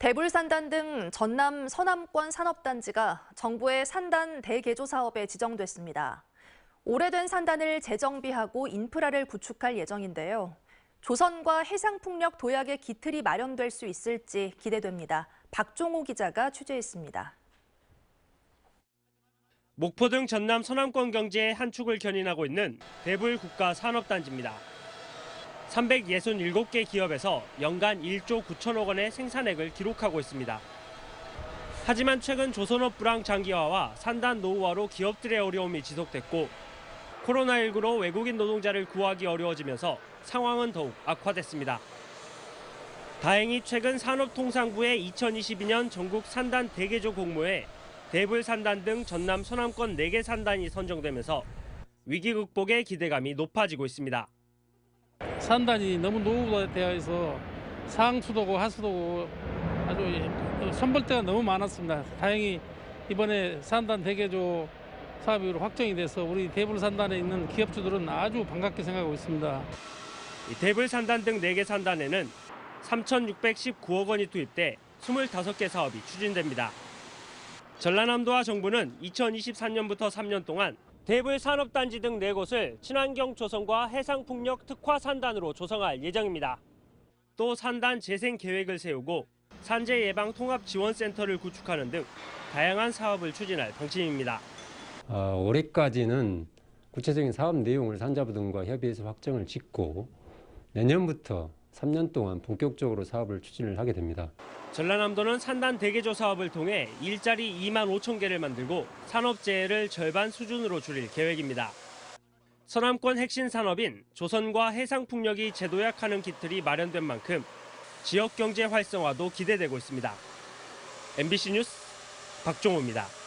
대불산단 등 전남 서남권 산업단지가 정부의 산단 대개조 사업에 지정됐습니다. 오래된 산단을 재정비하고 인프라를 구축할 예정인데요. 조선과 해상풍력 도약의 기틀이 마련될 수 있을지 기대됩니다. 박종호 기자가 취재했습니다. 목포 등 전남 서남권 경제의 한 축을 견인하고 있는 대불 국가 산업단지입니다. 367개 기업에서 연간 1조 9천억 원의 생산액을 기록하고 있습니다. 하지만 최근 조선업 불황 장기화와 산단 노후화로 기업들의 어려움이 지속됐고 코로나19로 외국인 노동자를 구하기 어려워지면서 상황은 더욱 악화됐습니다. 다행히 최근 산업통상부의 2022년 전국 산단 대개조 공모에 대불 산단 등 전남 서남권 4개 산단이 선정되면서 위기 극복의 기대감이 높아지고 있습니다. 산단이 너무 노후되어 있어 상수도고 하수도고 아주 선벌대가 너무 많았습니다. 다행히 이번에 산단 대개조 사업이 확정이 돼서 우리 대불 산단에 있는 기업주들은 아주 반갑게 생각하고 있습니다. 이 대불 산단 등 4개 산단에는 3,619억 원이 투입돼 25개 사업이 추진됩니다. 전라남도와 정부는 2023년부터 3년 동안 대불 산업단지 등 4곳을 친환경 조성과 해상풍력 특화 산단으로 조성할 예정입니다. 또 산단 재생 계획을 세우고 산재 예방 통합 지원센터를 구축하는 등 다양한 사업을 추진할 방침입니다. 어, 올해까지는 구체적인 사업 내용을 산자부 등과 협의해서 확정을 짓고 내년부터 3년 동안 본격적으로 사업을 추진을 하게 됩니다. 전라남도는 산단 대개조 사업을 통해 일자리 2만 5천 개를 만들고 산업재해를 절반 수준으로 줄일 계획입니다. 서남권 핵심 산업인 조선과 해상풍력이 재도약하는 기틀이 마련된 만큼 지역 경제 활성화도 기대되고 있습니다. MBC 뉴스 박종호입니다.